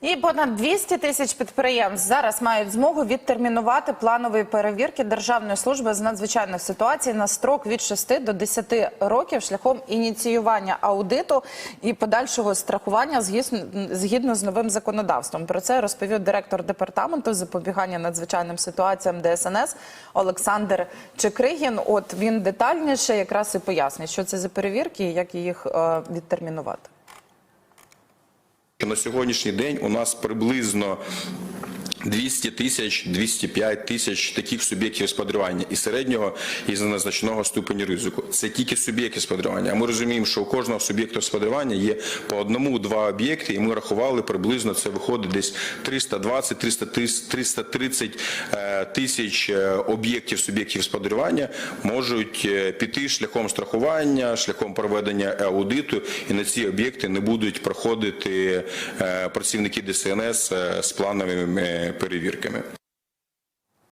І понад 200 тисяч підприємств зараз мають змогу відтермінувати планові перевірки Державної служби з надзвичайних ситуацій на строк від 6 до 10 років шляхом ініціювання аудиту і подальшого страхування згідно, з новим законодавством. Про це розповів директор департаменту запобігання надзвичайним ситуаціям ДСНС Олександр Чекригін. От він детальніше якраз і пояснить, що це за перевірки і як їх е, відтермінувати. На сьогоднішній день у нас приблизно 200 тисяч, 205 тисяч таких суб'єктів господарювання і середнього і значного ступеню ризику. Це тільки суб'єкти господарювання. А ми розуміємо, що у кожного суб'єкту господарювання є по одному-два об'єкти, і ми рахували приблизно це виходить десь 320 330 е, тисяч е, об'єктів суб'єктів господарювання можуть е, піти шляхом страхування, шляхом проведення аудиту, і на ці об'єкти не будуть проходити працівники ДСНС з плановими перевірками.